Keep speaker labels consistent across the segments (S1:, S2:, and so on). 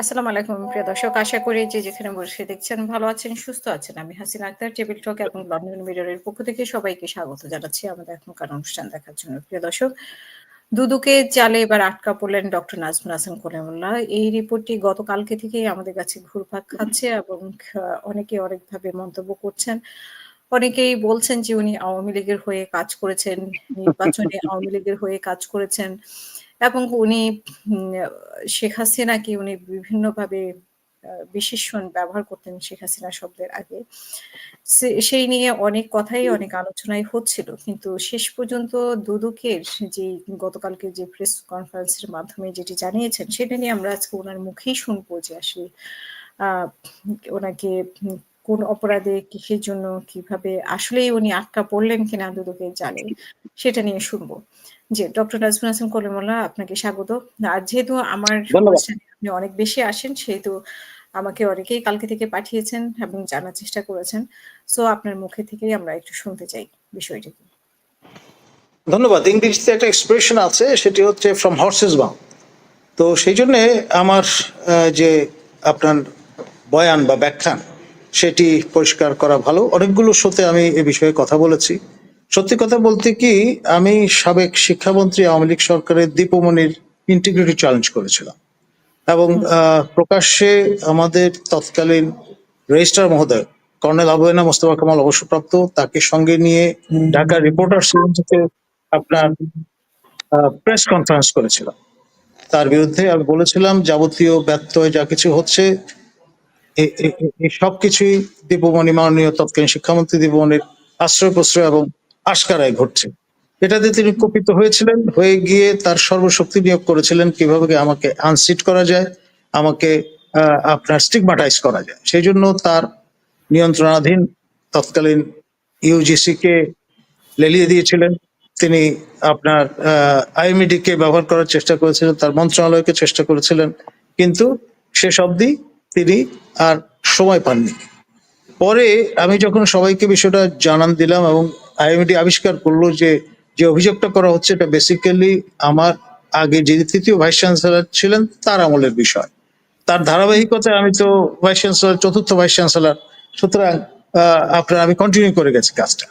S1: আসসালামু আলাইকুম প্রিয় দর্শক। আশা করি যে যেখানে বসে দেখছেন ভালো আছেন সুস্থ আছেন। আমি হাসিনা আক্তার টেবিল টক এবং লন্ডন মিররের পক্ষ থেকে সবাইকে স্বাগত জানাচ্ছি আমাদের এখনকার অনুষ্ঠান দেখার জন্য। প্রিয় দর্শক দুদুকে চালে এবার আটকা পড়লেন ডক্টর নাজমুল হাসান কলিমুল্লাহ। এই রিপোর্টটি গতকালকে থেকেই আমাদের কাছে ঘুরপাক খাচ্ছে এবং আহ, অনেকে অনেকভাবে মন্তব্য করছেন। অনেকেই বলছেন যে উনি আওয়ামী লীগের হয়ে কাজ করেছেন নির্বাচনে আওয়ামী লীগের হয়ে কাজ করেছেন। এবং উনি শেখ হাসিনাকে উনি বিভিন্নভাবে বিশেষণ ব্যবহার করতেন শেখ হাসিনা শব্দের আগে। সেই নিয়ে অনেক কথাই অনেক আলোচনাই হচ্ছিল। কিন্তু শেষ পর্যন্ত দুদকের যে গতকালকে যে প্রেস কনফারেন্সের মাধ্যমে যেটি জানিয়েছেন সেটা নিয়ে আমরা আজকে ওনার মুখেই শুনব যে আসলে আহ, ওনাকে কোন অপরাধে কিসের জন্য কীভাবে আসলেই উনি আটকা পড়লেন কিনা দুদকের জানে সেটা নিয়ে শুনব। জি ডক্টর নাজমুল হাসান কলিমুল্লাহ আপনাকে স্বাগত। আর যেহেতু আমার আপনি অনেক বেশি আসেন সেহেতু আমাকে অনেকেই কালকে থেকে পাঠিয়েছেন এবং জানার চেষ্টা করেছেন। সো আপনার মুখে থেকেই আমরা একটু শুনতে চাই বিষয়টি।
S2: ধন্যবাদ। ইংরেজিতে একটা এক্সপ্রেশন আছে সেটি হচ্ছে ফ্রম হর্সেস বাউ তো সেই জন্যে আমার যে আপনার বয়ান বা ব্যাখ্যান সেটি পরিষ্কার করা ভালো। অনেকগুলো শোতে আমি এ বিষয়ে কথা বলেছি। সত্যি কথা বলতে কি আমি সাবেক শিক্ষামন্ত্রী আওয়ামী লীগ সরকারের দীপমণির ইন্টিগ্রিটি চ্যালেঞ্জ করেছিলাম। এবং প্রকাশ্যে আমাদের তৎকালীন রেজিস্ট্রার মহোদয় কর্নেল আবুয়েনা মোস্তফা কামাল অবসরপ্রাপ্ত তাকে সঙ্গে নিয়ে ঢাকা রিপোর্টার থেকে আপনার প্রেস কনফারেন্স করেছিলাম। তার বিরুদ্ধে আমি বলেছিলাম যাবতীয় ব্যত্যয় যা কিছু হচ্ছে সবকিছুই দীপমণি মাননীয় তৎকালীন শিক্ষামন্ত্রী দীপমণির আশ্রয় প্রশ্রয় এবং আশকারায় ঘটছে। এটাতে তিনি কুপিত হয়েছিলেন, হয়ে গিয়ে তার সর্বশক্তি নিয়োগ করেছিলেন, কীভাবে আমাকে আনসিট করা যায়, আমাকে আপনার স্টিগমাটাইজ করা যায়। সেই জন্য তার নিয়ন্ত্রণাধীন তৎকালীন ইউজিসি কে লেলিয়ে দিয়েছিলেন। তিনি আপনার আইএমইডি কে ব্যবহার করার চেষ্টা করেছিলেন, তার মন্ত্রণালয়কে চেষ্টা করেছিলেন, কিন্তু শেষ অবধি তিনি আর সময় পাননি। পরে আমি যখন সবাইকে বিষয়টা জানান দিলাম এবং আইএমডি আবিষ্কার করল যে যে অভিযোগটা করা হচ্ছে এটা বেসিক্যালি আমার আগে যে তৃতীয় ভাইস চ্যান্সেলর ছিলেন, তার আমলের বিষয়। তার ধারাবাহিকতায় আমি তো ভাইস চ্যান্সেলর চতুর্থ ভাইস চ্যান্সেলর সুতরাং আপনার আমি কন্টিনিউ করে গেছি কাজটা।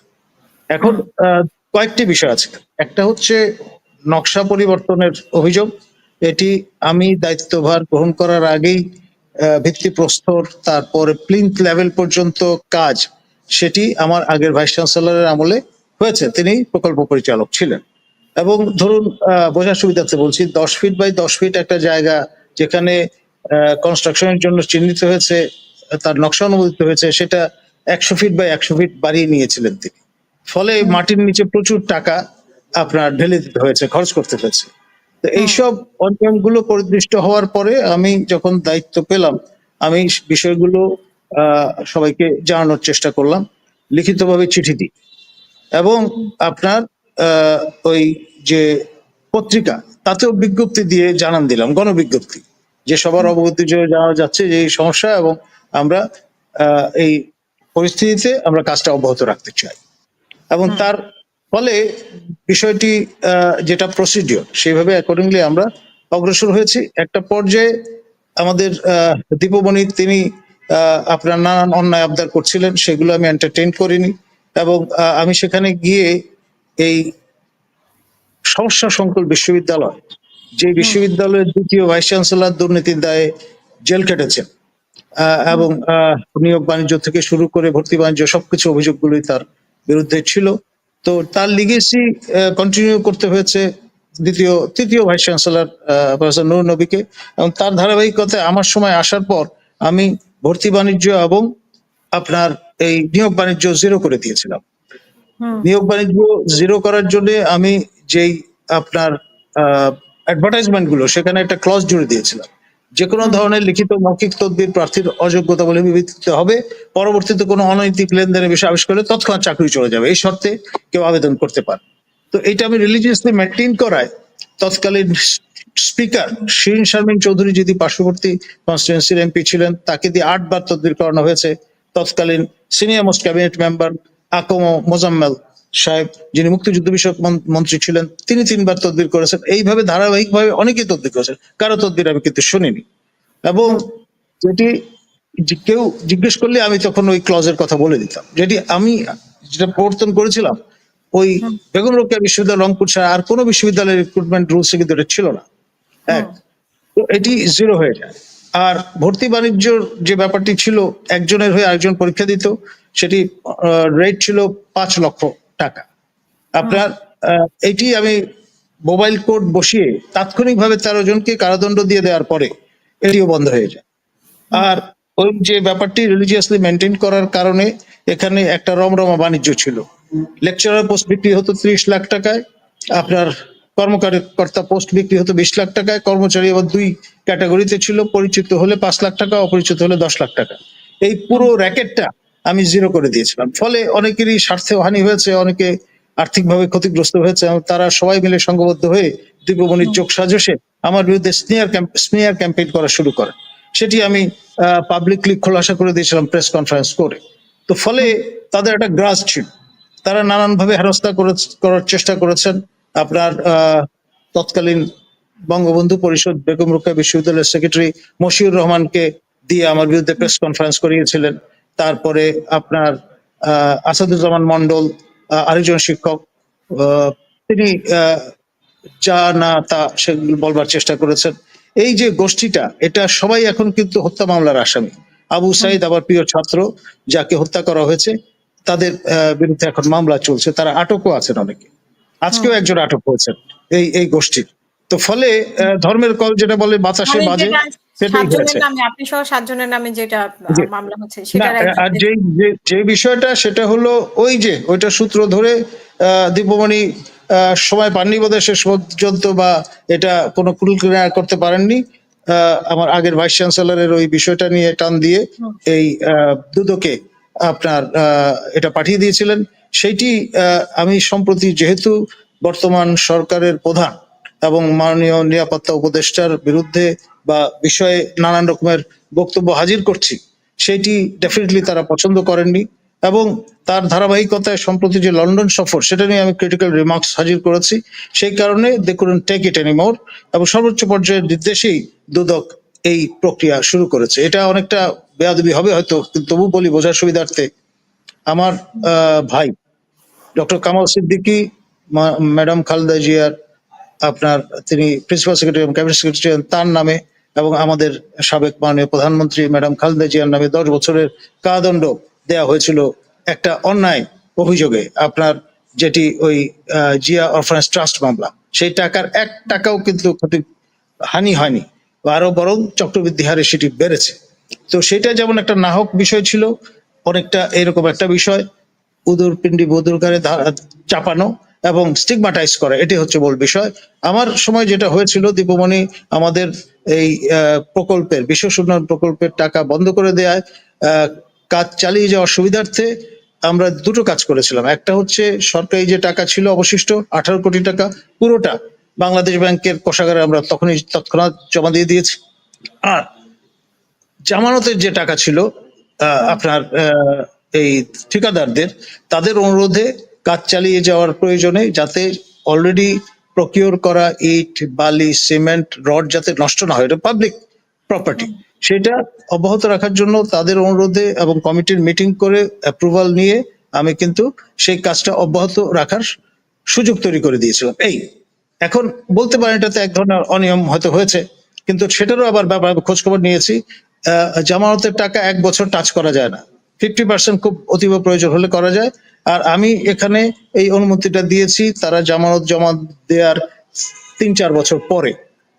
S2: এখন কয়েকটি বিষয় আছে। একটা হচ্ছে নকশা পরিবর্তনের অভিযোগ। এটি আমি দায়িত্বভার গ্রহণ করার আগেই ভিত্তিপ্রস্তর, তারপরে প্লিন্থ লেভেল পর্যন্ত কাজ সেটি আমার আগের ভাইস চ্যান্সেলরের আমলে হয়েছে। তিনি প্রকল্প পরিচালক ছিলেন। এবং ধরুন বোঝার সুবিধার্থে বলছি দশ ফিট বাই দশ ফিট একটা জায়গা যেখানে কনস্ট্রাকশনের জন্য চিহ্নিত হয়েছে তার নকশা অনুমোদিত হয়েছে সেটা একশো ফিট বাই একশো ফিট বাড়িয়ে নিয়েছিলেন তিনি। ফলে মাটির নিচে প্রচুর টাকা আপনার ঢেলে দিতে হয়েছে খরচ করতে হয়েছে। তো এইসব অনিয়মগুলো পরিদৃষ্ট হওয়ার পরে আমি যখন দায়িত্ব পেলাম আমি বিষয়গুলো সবাইকে জানানোর চেষ্টা করলাম। লিখিতভাবে চিঠি দিই। এবং আপনার ওই যে পত্রিকা তাতেও বিজ্ঞপ্তি দিয়ে জানান দিলাম গণবিজ্ঞপ্তি যে সবার অবগতির জন্য জানা যাচ্ছে যে এই সমস্যা এবং আমরা আহ, এই পরিস্থিতিতে আমরা কাজটা অব্যাহত রাখতে চাই। এবং তার ফলে বিষয়টি আহ, যেটা প্রসিডিওর সেইভাবে অ্যাকর্ডিংলি আমরা অগ্রসর হয়েছি। একটা পর্যায়ে আমাদের আহ, দীপমণি তিনি আপনার নানান অন্যায় আবদার করছিলেন সেগুলো আমি এন্টারটেইন করিনি। এবং আমি সেখানে গিয়ে এই সমস্যা সংকুল বিশ্ববিদ্যালয় যে বিশ্ববিদ্যালয়ের দ্বিতীয় ভাইস চ্যান্সেলর দুর্নীতির দায়ে জেল কেটেছেন এবং আহ, নিয়োগ বাণিজ্য থেকে শুরু করে ভর্তি বাণিজ্য সবকিছু অভিযোগগুলোই তার বিরুদ্ধে ছিল। তো তার লিগেসি কন্টিনিউ করতে হয়েছে দ্বিতীয় তৃতীয় ভাইস চ্যান্সেলর প্রফেসর নুর নবীকে। এবং তার ধারাবাহিকতায় আমার সময় আসার পর আমি ভর্তি বাণিজ্য এবং আপনার এই নিয়োগ বাণিজ্য জিরো করে দিয়েছিলাম। নিয়োগ বাণিজ্য জিরো করার জন্য আমি যেই আপনার অ্যাডভার্টাইজমেন্টগুলো সেখানে একটা ক্লজ জুড়ে দিয়েছিলাম। যে কোনো ধরনের লিখিত মৌখিক তদবির প্রার্থীর অযোগ্যতা বলে বিবেচিত হবে। পরবর্তীতে কোনো অনৈতিক লেনদেনের বিষয়ে আবিষ্কার হলে তৎক্ষণাৎ চাকরি চলে যাবে। এই শর্তে কেউ আবেদন করতে পারে। তো এটা আমি রিলিজিয়াসলি মেনটেন করায় তৎকালীন স্পিকার শিরিন শারমিন চৌধুরী যদি পার্শ্ববর্তী কনস্টিটুয়েন্সির এমপি ছিলেন তাকে দিয়ে আটবার তদবির করানো হয়েছে। তৎকালীন senior most cabinet member AKM Mozammel সাহেব যিনি মুক্তিযুদ্ধ বিষয়ক মন্ত্রী ছিলেন তিনি তিনবার তদবির করেছেন। এইভাবে ধারাবাহিকভাবে অনেকেই তদবির করেছেন। কারও তদবির আমি কিন্তু শুনিনি। এবং যেটি কেউ জিজ্ঞেস করলে আমি তখন ওই ক্লজের কথা বলে দিতাম। যেটি আমি যেটা প্রবর্তন করেছিলাম ওই বেগম রোকেয়া বিশ্ববিদ্যালয় রংপুর ছাড়া আর কোনো বিশ্ববিদ্যালয়ের রিক্রুটমেন্ট রুলসে কিন্তু এটা ছিল না। এক। তো এটি জিরো হয়ে যায়। আর ভর্তি বাণিজ্যর যে ব্যাপারটি ছিল একজনের হয়ে আরেকজন পরীক্ষা দিত সেটি রেট ছিল পাঁচ লক্ষ টাকা। আপনার এটি আমি মোবাইল কোড বসিয়ে তাৎক্ষণিকভাবে তেরো জনকে কারাদণ্ড দিয়ে দেওয়ার পরে এটিও বন্ধ হয়ে যায়। আর ওই যে ব্যাপারটি রিলিজিয়াসলি মেনটেন করার কারণে এখানে একটা রমরমা বাণিজ্য ছিল। লেকচারার পোস্ট বিক্রি হতো ত্রিশ লাখ টাকায়। আপনার কর্মকর্তা পোস্ট বিক্রি হতো বিশ লাখ টাকায়, কর্মচারী আবার দুই ক্যাটাগরিতে ছিল, পরিচিত হলে পাঁচ লাখ টাকা, অপরিচিত হলে দশ লাখ টাকা। এই পুরো র্যাকেটটা আমি জিরো করে দিয়েছিলাম। ফলে অনেকেরই স্বার্থেও হানি হয়েছে, অনেকে আর্থিকভাবে ক্ষতিগ্রস্ত হয়েছে তারা সবাই মিলে সংঘবদ্ধ হয়ে দীপমণির চোখ সাজসে আমার বিরুদ্ধে স্নেয়ার স্নেয়ার ক্যাম্পেইন করা শুরু করে। সেটি আমি পাবলিকলি খোলাসা করে দিয়েছিলাম প্রেস কনফারেন্স করে। তো ফলে তাদের একটা গ্রাস ছিল। তারা নানানভাবে হেনস্থা করে- করার চেষ্টা করেছেন। আপনার আহ, তৎকালীন বঙ্গবন্ধু পরিষদ বেগম রোকেয়া বিশ্ববিদ্যালয়ের সেক্রেটারি মশিউর রহমানকে দিয়ে আমার বিরুদ্ধে প্রেস কনফারেন্স করিয়েছিলেন। তারপরে আপনার আহ, আসাদুজ্জামান মন্ডল আরেকজন শিক্ষক তিনি আহ, যা না তা সেগুলো বলবার চেষ্টা করেছেন। এই যে গোষ্ঠীটা এটা সবাই এখন কিন্তু হত্যা মামলার আসামি। আবু সাইদ আবার প্রিয় ছাত্র যাকে হত্যা করা হয়েছে তাদের আহ, বিরুদ্ধে এখন মামলা চলছে। তারা আটকও আছেন অনেকে। আজকেও একজন আটক হয়েছেন এই এই গোষ্ঠীর তো ফলে ধর্মের কল যেটা বলে বাতাসে বাজে
S1: আপনি সহ সাতজনের নামে যেটা মামলা হচ্ছে
S2: না আর যে যে- বিষয়টা সেটা হলো ওই যে ওইটা সূত্র ধরে আহ, দীপমণি সময় পাননি বোধহয় শেষ পর্যন্ত বা এটা কোনো কুল করতে পারেননি। আহ, আমার আগের ভাইস চ্যান্সেলরের ওই বিষয়টা নিয়ে টান দিয়ে এই দুদকে আপনার এটা পাঠিয়ে দিয়েছিলেন। সেইটি আমি সম্প্রতি যেহেতু বর্তমান সরকারের প্রধান এবং মাননীয় নিরাপত্তা উপদেষ্টার বিরুদ্ধে বা বিষয়ে নানান রকমের বক্তব্য হাজির করছি সেটি ডেফিনেটলি তারা পছন্দ করেননি এবং তার ধারাবাহিকতায় সম্প্রতি যে লন্ডন সফর, সেটা নিয়ে আমি ক্রিটিক্যাল রিমার্কস হাজির করেছি। সেই কারণে they couldn't take it anymore এবং সর্বোচ্চ পর্যায়ের নির্দেশেই দুদক এই প্রক্রিয়া শুরু করেছে। এটা অনেকটা বেয়াদবি হবে হয়তো তবু বলি বোঝার সুবিধার্থে আমার ভাই, ডক্টর কামাল সিদ্দিকী ম্যাডাম খালেদা জিয়ার, আপনার তিনি প্রিন্সিপাল সেক্রেটারি এবং ক্যাবিনেট সেক্রেটারি তার নামে এবং আমাদের সাবেক মাননীয় প্রধানমন্ত্রী ম্যাডাম খালেদা জিয়ার নামে দশ বছরের কারাদণ্ড দেয়া হয়েছিল একটা অন্যায় অভিযোগে। আপনার যেটি ওই জিয়া অরফানেজ ট্রাস্ট মামলা। সেই টাকার এক টাকাও কিন্তু হানি হয়নি। আরও বরং চক্রবৃদ্ধি হারে সেটি বেড়েছে। তো সেটা যেমন একটা নাহক বিষয় ছিল, অনেকটা এরকম একটা বিষয় উদর পিণ্ডি বদুরকারে চাপানো এবং স্টিগমাটাইজ করা, এটি হচ্ছে মূল বিষয়। আমার সময় যেটা হয়েছিল, দীপমণি আমাদের এই প্রকল্পের বিশেষ উন্নয়ন প্রকল্পের টাকা বন্ধ করে দেওয়ায় কাজ চালিয়ে যাওয়ার সুবিধার্থে আমরা দুটো কাজ করেছিলাম। একটা হচ্ছে সরকারি যে টাকা ছিল অবশিষ্ট, আঠারো কোটি টাকা, পুরোটা বাংলাদেশ ব্যাংকের কোষাগারে আমরা তখনই তৎক্ষণাৎ জমা দিয়ে দিয়েছি। আর জামানতের যে টাকা ছিল আপনার এই ঠিকাদারদের, তাদের অনুরোধে কাজ চালিয়ে যাওয়ার প্রয়োজনে যাতে অলরেডি প্রকিওর করা ইট, বালি সিমেন্ট রড যাতে নষ্ট না হয়, এটা পাবলিক প্রপার্টি সেটা অব্যাহত রাখার জন্য তাদের অনুরোধে এবং কমিটির মিটিং করে অ্যাপ্রুভাল নিয়ে আমি কিন্তু সেই কাজটা অব্যাহত রাখার সুযোগ তৈরি করে দিয়েছিলাম। এই এখন বলতে পারেন এটাতে এক ধরনের অনিয়ম হয়তো হয়েছে কিন্তু সেটারও আবার ব্যাপার খোঁজ খবর নিয়েছি জামানতের টাকা এক বছর টাচ করা যায় না। ফিফটি পার্সেন্ট খুব অতীব প্রয়োজন হলে করা যায়। আর আমি এখানে এই অনুমতিটা দিয়েছি তারা জামানত জমা দেওয়ার তিন চার বছর পরে।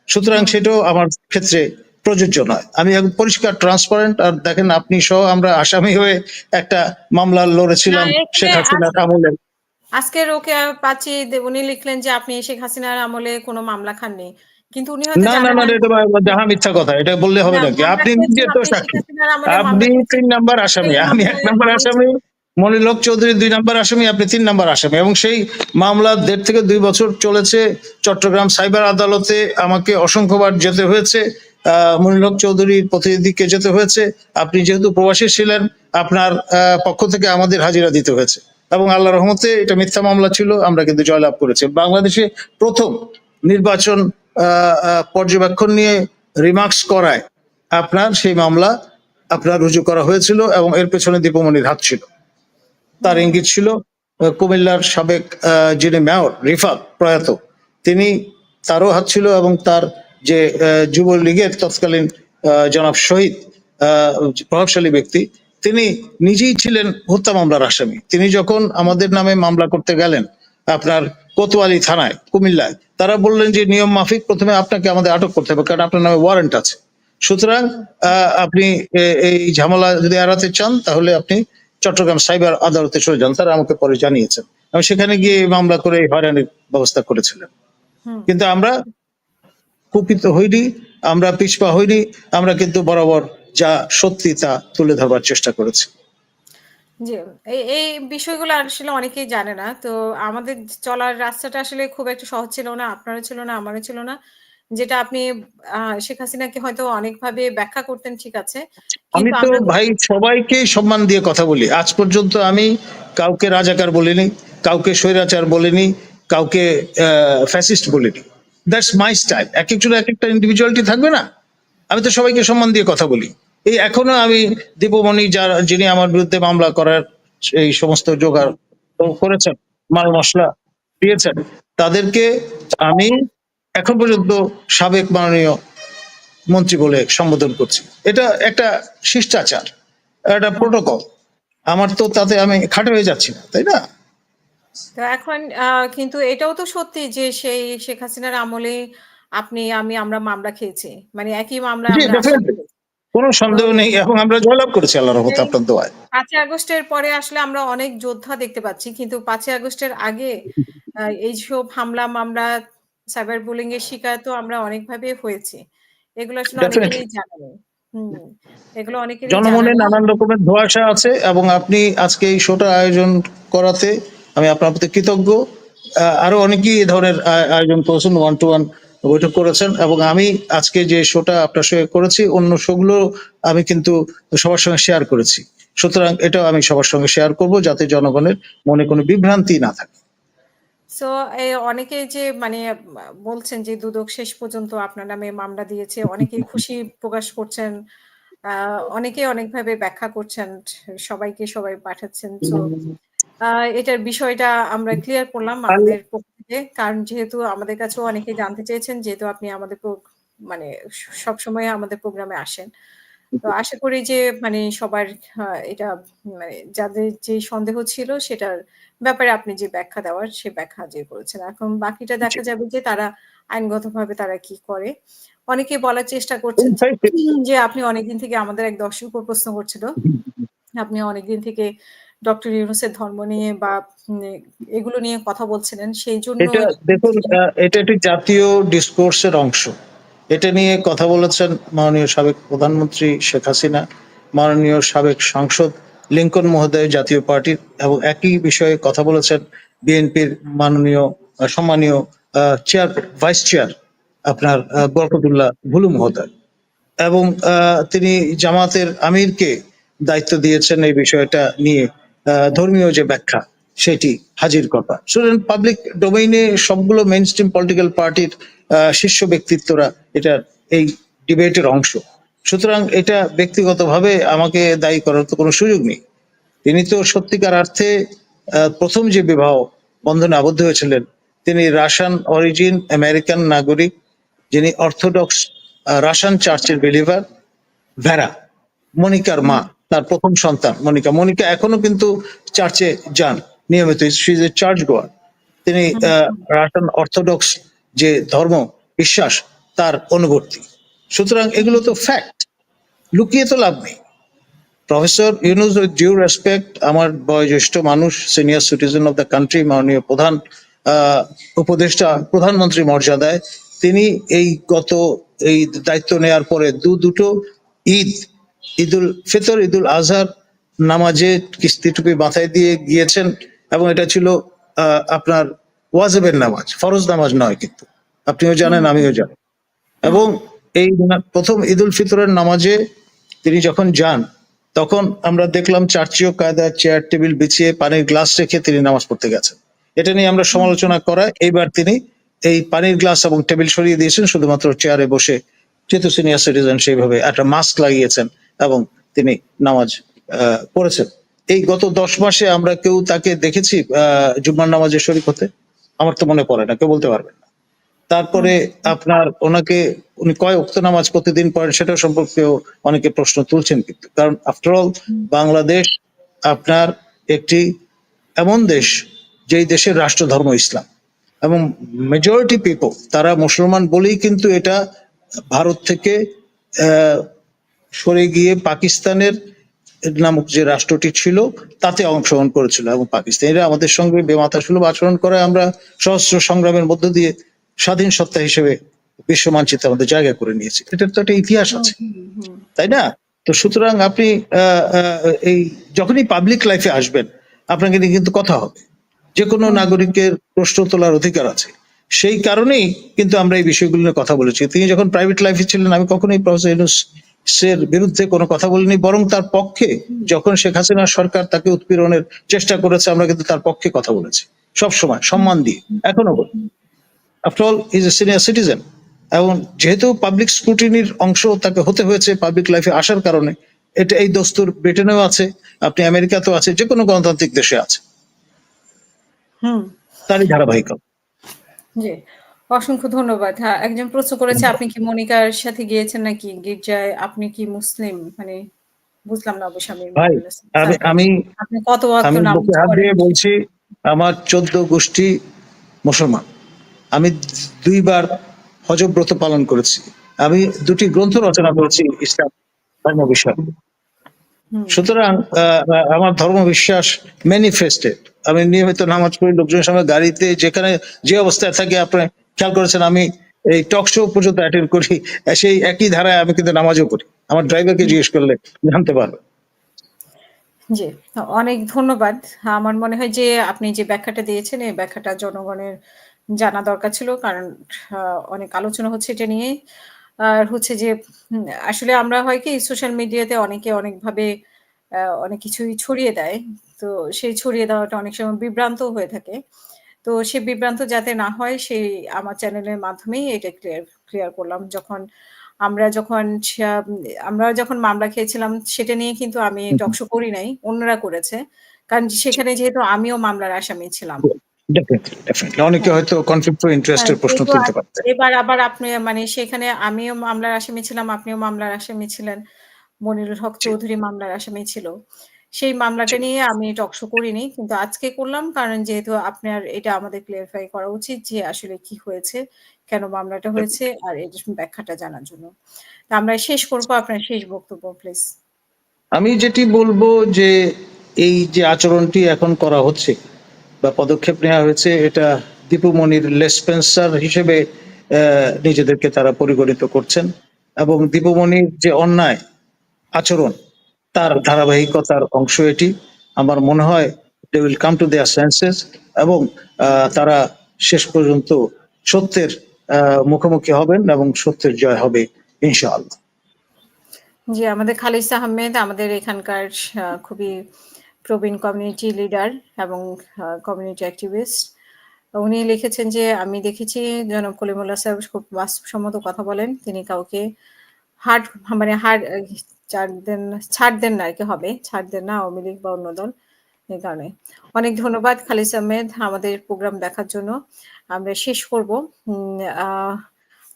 S2: সুতরাং সেটাও আমার ক্ষেত্রে প্রযোজ্য নয়। আমি একদম পরিষ্কার ট্রান্সপারেন্ট আর দেখেন আপনি সহ আমরা আসামি হয়ে একটা মামলা লড়েছিলাম শেখ হাসিনার
S1: আজকে-
S2: আমলে।
S1: আজকে ওকে পাচ্ছি উনি লিখলেন যে আপনি শেখ হাসিনার আমলে কোনো মামলা খাননি। কিন্তু উনি হয়তো
S2: না না না এটা যাহা মিথ্যা কথা এটা বললে হবে নাকি? আপনি নিজে তো সাক্ষী। আপনি তিন নাম্বার আসামি আমি এক নাম্বার আসামি মনিলোক চৌধুরী দুই নাম্বার আসামি আপনি তিন নাম্বার আসামি। এবং সেই মামলা দেড় থেকে দুই বছর চলেছে চট্টগ্রাম সাইবার আদালতে আমাকে অসংখ্যবার যেতে হয়েছে আহ, মনিলোক চৌধুরীর প্রতিনিধিকে যেতে হয়েছে। আপনি যেহেতু প্রবাসী ছিলেন আপনার পক্ষ থেকে আমাদের হাজিরা দিতে হয়েছে। এবং আল্লাহ রহমতে এটা মিথ্যা মামলা ছিল, আমরা কিন্তু জয়লাভ করেছি। বাংলাদেশে প্রথম নির্বাচন পর্যবেক্ষণ নিয়ে রিমার্কস করায় আপনার, সেই মামলা আপনার রুজু করা হয়েছিল এবং এর পেছনে দীপমণির হাত ছিল। তার ইঙ্গিত ছিল কুমিল্লার সাবেক যিনি মেয়র রিফাত প্রয়াত, তিনি তারও হাত ছিল এবং তার যে যুবলীগের তৎকালীন জনাব শহীদ প্রভাবশালী ব্যক্তি তিনি নিজেই ছিলেন হত্যা মামলার আসামি। তিনি যখন আমাদের নামে মামলা করতে গেলেন আপনার কোতোয়ালি থানায় কুমিল্লায় তারা বললেন যে নিয়ম মাফিক প্রথমে আপনাকে আমাদের আটক করতে হবে কারণ আপনার নামে ওয়ারেন্ট আছে। সুতরাং আপনি এই ঝামেলা যদি এড়াতে চান তাহলে আপনি চট্টগ্রাম সাইবার আদালতে চলে যান। তারা আমাকে পরে জানিয়েছেন। আমি সেখানে গিয়ে মামলা করে হয়রানির ব্যবস্থা করেছিলেন
S1: হুম।
S2: কিন্তু আমরা কুপিত হইনি আমরা পিছপা হইনি আমরা কিন্তু বরাবর যা সত্যি তা তুলে ধরবার চেষ্টা করেছে
S1: জি, এই বিষয়গুলো আসলে অনেকেই জানে না। তো আমাদের চলার রাস্তাটা আসলে খুব একটা সহজ ছিল না। আপনারও ছিল না, আমারও ছিল না। যেটা আপনি শেখ হাসিনাকে হয়তো অনেকভাবে ব্যাখ্যা করতেন ঠিক আছে।
S2: আমি তো ভাই সবাইকে সম্মান দিয়ে কথা বলি আজ পর্যন্ত আমি কাউকে রাজাকার বলিনি কাউকে স্বৈরাচার বলিনি কাউকে ফ্যাসিস্ট বলিনি দ্যাটস মাই স্টাইল এক একজন এক একটা ইন্ডিভিজুয়ালিটি থাকবে না আমি তো সবাইকে সম্মান দিয়ে কথা বলি এই এখনও আমি দীপমণি যারা যিনি আমার বিরুদ্ধে মামলা করার এই সমস্ত জোগাড় করেছেন মাল মশলা দিয়েছেন তাদেরকে আমি এখন পর্যন্ত সাবেক মাননীয় মন্ত্রী বলে সম্বোধন করছি। এটা একটা শিষ্টাচার একটা প্রোটোকল। আমার তো তাতে আমি খাটে হয়ে যাচ্ছি না তাই না?
S1: তো এখন কিন্তু এটাও তো সত্যি যে সেই শেখ হাসিনার আমলে আপনি, আমি, আমরা মামলা খেয়েছি। মানে একই মামলায়
S2: কোনো সন্দেহ নেই এবং আমরা জয়লাভ করেছি আল্লাহ রহমতে
S1: এই
S2: আপনার দোয়ায়
S1: ৫ই আগস্টের পরে আসলে আমরা অনেক যোদ্ধা দেখতে পাচ্ছি। কিন্তু ৫ই আগস্টের আগে আ এইসব হামলা, মামলা, সাইবার বুলিং এর শিকার তো আমরা অনেকভাবে হয়েছি। এগুলো আসলে
S2: ডেফিনেটলি
S1: অনেকেরই জানা এগুলো অনেকেরই জানা
S2: জনমনে নানান রকমের ধোঁয়াশা আছে এবং আপনি আজকে এই শোটা আয়োজন করাতে আমি আপনার প্রতি কৃতজ্ঞ আরও অনেকেই এই ধরনের আয়োজন করেছেন ওয়ান টু ওয়ান বৈঠক করেছেন এবং আমি আজকে যে শোটা আপনার সঙ্গে করেছি অন্য শোগুলো আমি কিন্তু সবার সঙ্গে শেয়ার করেছি সুতরাং এটাও আমি সবার সঙ্গে শেয়ার করব যাতে জনগণের মনে কোনো বিভ্রান্তি না থাকে
S1: সো এ অনেকেই যে মানে বলছেন যে দুদক শেষ পর্যন্ত আপনার নামে মামলা দিয়েছে। অনেকেই খুশি প্রকাশ করছেন। অনেকে অনেকভাবে ব্যাখ্যা করছেন। সবাইকে সবাই পাঠাচ্ছেন। আ এটার বিষয়টা আমরা ক্লিয়ার করলাম আমাদের পক্ষ কারণ যেহেতু আমাদের কাছেও অনেকে জানতে চেয়েছেন যেহেতু আপনি আমাদের মানে সবসময় আমাদের প্রোগ্রামে আসেন। তো আশা করি যে মানে সবার এটা মানে যাদের যে সন্দেহ ছিল সেটার ব্যাপারে আপনি যে ব্যাখ্যা দেওয়ার সে ব্যাখ্যা যে করেছেন। এখন বাকিটা দেখা যাবে যে তারা আইনগতভাবে তারা কি করে। অনেকে বলার চেষ্টা করছেন যে, আপনি অনেকদিন থেকে আমাদের এক দর্শকও প্রশ্ন করছিল। আপনি অনেকদিন থেকে ডক্টর ইউনূসের ধর্ম নিয়ে বা এগুলো নিয়ে কথা বলছিলেন। সেইজন্য
S2: এটা দেখুন এটা একটি জাতীয় ডিসকোর্সের অংশ এটা নিয়ে কথা বলেছেন মাননীয় সাবেক প্রধানমন্ত্রী শেখ হাসিনা মাননীয় সাবেক সাংসদ লিঙ্কন মহোদয় জাতীয় পার্টির এবং একই বিষয়ে কথা বলেছেন বিএনপির মাননীয় সম্মানীয় চেয়ার ভাইস চেয়ার আপনার বরকতুল্লাহ ভুলু মহোদয় এবং আহ, তিনি জামাতের আমিরকে দায়িত্ব দিয়েছেন এই বিষয়টা নিয়ে ধর্মীয় যে ব্যাখ্যা, সেটি হাজির করা। সুতরাং পাবলিক ডোমেইনে সবগুলো মেইন স্ট্রিম পলিটিক্যাল পার্টির শীর্ষ ব্যক্তিত্বরা এটা এই ডিবেটের অংশ। সুতরাং এটা ব্যক্তিগতভাবে আমাকে দায়ী করার তো কোনো সুযোগ নেই। তিনি তো সত্যিকার অর্থে প্রথম যে বিবাহ বন্ধনে আবদ্ধ হয়েছিলেন, তিনি রাশিয়ান অরিজিন আমেরিকান নাগরিক, যিনি অর্থোডক্স রাশিয়ান চার্চের বিলিভার ভেরা মনিকার মা। তার প্রথম সন্তান মনিকা। মনিকা এখনও কিন্তু চার্চে যান নিয়মিত। ইজ এ চার্চ গোয়ার তিনি রাশিয়ান অর্থোডক্স যে ধর্ম বিশ্বাস তার অনুবর্তী। সুতরাং এগুলো তো ফ্যাক্ট লুকিয়ে তো লাভ নেই। Professor Yunus with due respect আমার বয়োজ্যেষ্ঠ মানুষ senior citizen of the country মাননীয় প্রধান আহ, উপদেষ্টা প্রধানমন্ত্রী মর্যাদায় তিনি এই গত এই দায়িত্ব নেয়ার পরে দু দুটো ঈদ ঈদুল ফিতর ঈদুল আজহার নামাজে কিস্তি টুপি মাথায় দিয়ে গিয়েছেন এবং এটা ছিল আপনার ওয়াজেবের নামাজ ফরজ নামাজ নয় কিন্তু। আপনিও জানেন আমিও জানি। এবং এই প্রথম ঈদুল ফিতরের নামাজে তিনি যখন যান তখন আমরা দেখলাম চার্চীয় কায়দায় চেয়ার টেবিল বিছিয়ে পানির গ্লাস রেখে তিনি নামাজ পড়তে গেছেন। এটা নিয়ে আমরা সমালোচনা করা এইবার তিনি এই পানির গ্লাস এবং টেবিল সরিয়ে দিয়েছেন শুধুমাত্র চেয়ারে বসে। যেহেতু সিনিয়র সিটিজেন সেইভাবে একটা মাস্ক লাগিয়েছেন এবং তিনি নামাজ পড়েছেন। এই গত দশ মাসে আমরা কেউ তাকে দেখেছি জুম্মার নামাজে শরিক হতে? আমার তো মনে পড়ে না, কেউ বলতে পারবেন না। তারপরে আপনার ওনাকে, উনি কয় উক্ত নামাজ প্রতিদিন পড়েন সেটা সম্পর্কেও অনেকে প্রশ্ন তুলছেন কিন্তু। কারণ আফটার অল বাংলাদেশ আপনার একটি এমন দেশ, যেই দেশের রাষ্ট্র ধর্ম ইসলাম। এবং মেজরিটি পিপল তারা মুসলমান বলেই কিন্তু এটা ভারত থেকে সরে গিয়ে পাকিস্তানের নামক যে রাষ্ট্রটি ছিল তাতে অংশগ্রহণ করেছিল এবং পাকিস্তানিরা আমাদের সঙ্গে বেমাতা সুলভ আচরণ করে আমরা সহস্র সংগ্রামের মধ্য দিয়ে স্বাধীন সত্তা হিসেবে বিশ্ব মানচিত্রে আমাদের জায়গা করে নিয়েছি। এটার তো একটা ইতিহাস আছে তাই না? তো সুতরাং আপনি এই যখনই পাবলিক লাইফে আসবেন আপনাকে নিয়ে কিন্তু কথা হবে। যে কোনো নাগরিকের প্রশ্ন তোলার অধিকার আছে। সেই কারণেই কিন্তু আমরা এই বিষয়গুলো নিয়ে কথা বলেছি। তিনি যখন প্রাইভেট লাইফে ছিলেন আমি কখনোই প্রফেসর ইউনুস বিরুদ্ধে কোনো কথা বলিনি বরং তার পক্ষে যখন শেখ হাসিনা সরকার তাকে উৎপীড়নের চেষ্টা করেছে আমরা কিন্তু তার পক্ষে কথা বলেছি। সব সময় সম্মান দিয়ে এখনও বলি। After all is a senior citizen এবং যেহেতু পাবলিক স্ক্রুটিনির অংশ তাকে হতে হয়েছে পাবলিক লাইফে আসার কারণে এটা এই দস্তুর ব্রিটেনেও আছে আপনি আমেরিকাতেও আছে যে কোনো গণতান্ত্রিক দেশে আছে।
S1: হুম।
S2: তারই ধারাবাহিকতা।
S1: জি। অসংখ্য ধন্যবাদ। হ্যাঁ একজন প্রশ্ন করেছে আপনি কি মনিকার সাথে গিয়েছেন নাকি গির্জায়? আপনি কি মুসলিম? মানে বুঝলাম না অবশ্য আমি
S2: আমি
S1: আপনি কত ওয়াক্ত নামাজ পড়েন?
S2: বলছি আমার চোদ্দ গোষ্ঠী মুসলমান। আমি দুইবার হজব্রত পালন করেছি। আমি দুটি গ্রন্থ রচনা করেছি ইসলাম ধর্ম বিষয় সুতরাং আমার ধর্ম বিশ্বাস ম্যানিফেস্টেড আমি নিয়মিত নামাজ পড়ি লোকজনের সঙ্গে গাড়িতে যেখানে যে অবস্থায় থাকে আপনি খেয়াল করেছেন, আমি এই টক শো পর্যন্ত অ্যাটেন্ড করি, সেই একই ধারায় আমি কিন্তু নামাজও করি আমার ড্রাইভারকে জিজ্ঞেস করলে জানতে পারবে।
S1: জি, অনেক ধন্যবাদ। আমার মনে হয় যে আপনি যে ব্যাখ্যাটা দিয়েছেন, এই ব্যাখ্যাটা জনগণের জানা দরকার ছিল, কারণ অনেক আলোচনা হচ্ছে এটা নিয়ে। আর হচ্ছে যে আসলে আমরা হয় কি সোশ্যাল মিডিয়াতে অনেকে অনেকভাবে অনেক কিছুই ছড়িয়ে দেয়। তো সেই ছড়িয়ে দেওয়াটা অনেক সময় বিভ্রান্ত হয়ে থাকে। তো সে বিভ্রান্ত যাতে না হয় সেই আমার চ্যানেলের মাধ্যমেই এটা ক্লিয়ার ক্লিয়ার করলাম। যখন আমরা যখন আমরা যখন মামলা খেয়েছিলাম সেটা নিয়ে কিন্তু আমি টকশো করি নাই অন্যরা করেছে। কারণ সেখানে যেহেতু আমিও মামলার আসামি ছিলাম।
S2: ডেফিনেটলি ডেফিনেটলি অনেকে হয়তো কনফ্লিক্ট অফ ইন্টারেস্টের
S1: হ্যাঁ,
S2: প্রশ্ন তুলতে
S1: এবার আবার আপনি মানে সেখানে আমিও মামলার আসামি ছিলাম আপনিও মামলার আসামি ছিলেন। মনিরুল হক চৌধুরী মামলার আসামি ছিল। সেই মামলাটা নিয়ে আমি টকশো করিনি কিন্তু আজকে করলাম কারণ যেহেতু আপনার এটা আমাদের ক্লিয়ারিফাই করা উচিত যে আসলে কি হয়েছে কেন মামলাটা হয়েছে আর এর ব্যাখ্যাটা জানার জন্য। তা আমরা শেষ করব আপনার শেষ বক্তব্য প্লিজ
S2: আমি যেটি বলব যে এই যে আচরণটি এখন করা হচ্ছে বা পদক্ষেপ নেওয়া হয়েছে এটা দীপুমণির লেসপেন্সার হিসেবে নিজেদেরকে তারা পরিগণিত করছেন এবং দীপুমণির যে অন্যায় আচরণ তার ধারাবাহিকতার অংশ এটি। আমার মনে হয় they will come to their senses এবং তারা শেষ পর্যন্ত সত্যের মুখোমুখি হবেন এবং সত্যের জয় হবে, ইনশাআল্লাহ।
S1: জি, আমাদের খালিস আহমেদ আমাদের এখানকার খুবই প্রবীণ কমিউনিটি লিডার এবং কমিউনিটি অ্যাক্টিভিস্ট উনি লিখেছেন যে, আমি দেখেছি জনাব কলিমুল্লাহ সাহেব খুব বাস্তবসম্মত কথা বলেন। তিনি কাউকে হার্ড মানে হার্ড ছাড় দেন না আর কি, হবে। ছাড় দেন না আওয়ামী লীগ বা অন্য দল এই কারণে। অনেক ধন্যবাদ খালিস আহমেদ আমাদের প্রোগ্রাম দেখার জন্য। আমরা শেষ করব।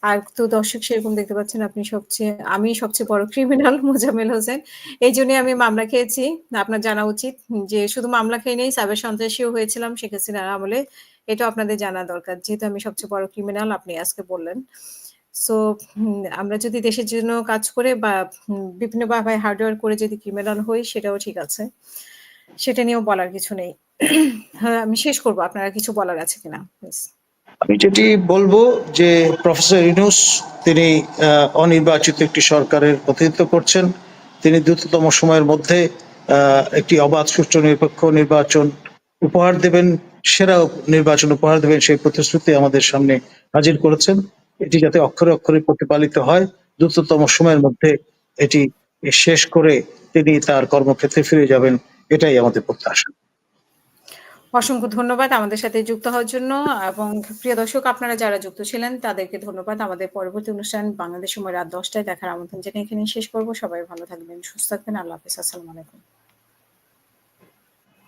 S1: আর তো দর্শক সেরকম দেখতে পাচ্ছেন আপনি সবচেয়ে, আমি সবচেয়ে বড় ক্রিমিনাল মোজামেল হোসেন। এই জন্যই আমি মামলা খেয়েছি। আপনার জানা উচিত যে শুধু মামলা খেয়ে নেই সাইবার সন্ত্রাসীও হয়েছিলাম শেখ হাসিনার আমলে। এটা আপনাদের জানা দরকার, যেহেতু আমি সবচেয়ে বড় ক্রিমিনাল আপনি আজকে বললেন। সো আমরা যদি দেশের জন্য কাজ করে বা বিভিন্নভাবে হার্ডওয়ার করে যদি ক্রিমিনাল হই, সেটাও ঠিক আছে। সেটা নিয়েও বলার কিছু নেই। হ্যাঁ আমি শেষ করব। আপনারা কিছু বলার আছে কিনা?
S2: আমি যেটি বলব যে, প্রফেসর ইউনুস, তিনি অনির্বাচিত একটি সরকারের প্রতিনিধিত্ব করছেন। তিনি দ্রুততম সময়ের মধ্যে একটি অবাধ, সুষ্ঠু, নিরপেক্ষ নির্বাচন উপহার দেবেন। সেরা নির্বাচন উপহার দেবেন সেই প্রতিশ্রুতি আমাদের সামনে হাজির করেছেন। এটি যাতে অক্ষরে অক্ষরে প্রতিপালিত হয় দ্রুততম সময়ের মধ্যে এটি শেষ করে তিনি তার কর্মক্ষেত্রে ফিরে যাবেন এটাই আমাদের প্রত্যাশা।
S1: অসংখ্য ধন্যবাদ আমাদের সাথে যুক্ত হওয়ার জন্য এবং প্রিয় দর্শক আপনারা যারা যুক্ত ছিলেন তাদেরকে ধন্যবাদ। আমাদের পরবর্তী অনুষ্ঠান বাংলাদেশ সময় রাত দশটায় দেখার আমন্ত্রণ জানিয়ে এখানে শেষ করব। সবাই ভালো থাকবেন সুস্থ থাকবেন। আল্লাহ হাফিজ। আসসালামু আলাইকুম।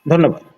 S2: ধন্যবাদ।